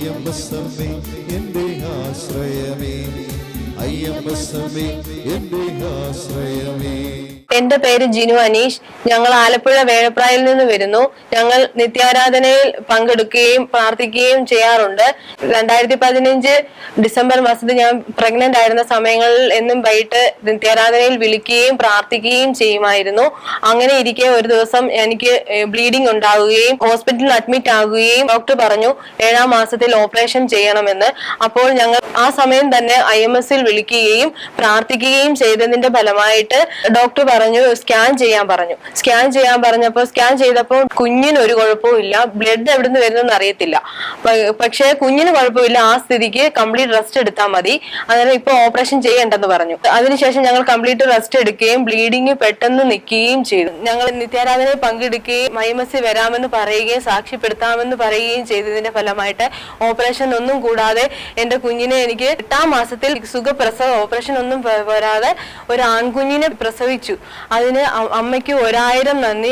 അയ്യമ്പസമേ എന്റെ ആശ്രയമേ. അയ്യമ്പസമേ എന്റെ ആശ്രയമേ. എന്റെ പേര് ജിനു അനീഷ്. ഞങ്ങൾ ആലപ്പുഴ വേഴപ്രായിൽ നിന്ന് വരുന്നു. ഞങ്ങൾ നിത്യാരാധനയിൽ പങ്കെടുക്കുകയും പ്രാർത്ഥിക്കുകയും ചെയ്യാറുണ്ട്. രണ്ടായിരത്തി പതിനഞ്ച് ഡിസംബർ മാസത്തിൽ ഞാൻ പ്രഗ്നന്റ് ആയിരുന്ന സമയങ്ങളിൽ എന്നും വൈകിട്ട് നിത്യാരാധനയിൽ വിളിക്കുകയും പ്രാർത്ഥിക്കുകയും ചെയ്യുമായിരുന്നു. അങ്ങനെ ഇരിക്കെ ഒരു ദിവസം എനിക്ക് ബ്ലീഡിംഗ് ഉണ്ടാവുകയും ഹോസ്പിറ്റലിൽ അഡ്മിറ്റ് ആകുകയും ഡോക്ടർ പറഞ്ഞു ഏഴാം മാസത്തിൽ ഓപ്പറേഷൻ ചെയ്യണമെന്ന്. അപ്പോൾ ഞങ്ങൾ ആ സമയം തന്നെ ഐ എം എസിൽ വിളിക്കുകയും പ്രാർത്ഥിക്കുകയും ചെയ്തതിന്റെ ഫലമായിട്ട് ഡോക്ടർ പറഞ്ഞു സ്കാൻ ചെയ്യാൻ പറഞ്ഞു. സ്കാൻ ചെയ്യാൻ പറഞ്ഞപ്പോൾ സ്കാൻ ചെയ്തപ്പോൾ കുഞ്ഞിന് ഒരു കുഴപ്പവും ഇല്ല. ബ്ലഡ് എവിടെ നിന്ന് വരുന്നെന്ന് അറിയത്തില്ല. പക്ഷെ കുഞ്ഞിന് കുഴപ്പമില്ല. ആ സ്ഥിതിക്ക് കംപ്ലീറ്റ് റെസ്റ്റ് എടുത്താൽ മതി. അന്നേരം ഇപ്പൊ ഓപ്പറേഷൻ ചെയ്യണ്ടെന്ന് പറഞ്ഞു. അതിനുശേഷം ഞങ്ങൾ കംപ്ലീറ്റ് റെസ്റ്റ് എടുക്കുകയും ബ്ലീഡിങ് പെട്ടെന്ന് നിൽക്കുകയും ചെയ്തു. ഞങ്ങൾ നിത്യാരാധനയിൽ പങ്കെടുക്കുകയും മൈമസി വരാമെന്ന് പറയുകയും സാക്ഷ്യപ്പെടുത്താമെന്ന് പറയുകയും ചെയ്തതിന്റെ ഫലമായിട്ട് ഓപ്പറേഷൻ ഒന്നും കൂടാതെ എന്റെ കുഞ്ഞിനെ എനിക്ക് എട്ടാം മാസത്തിൽ സുഖപ്രസവ ഓപ്പറേഷൻ ഒന്നും വരാതെ ഒരു ആൺകുഞ്ഞിനെ പ്രസവിച്ചു. അതിന് അമ്മയ്ക്ക് ഒരായിരം നന്ദി.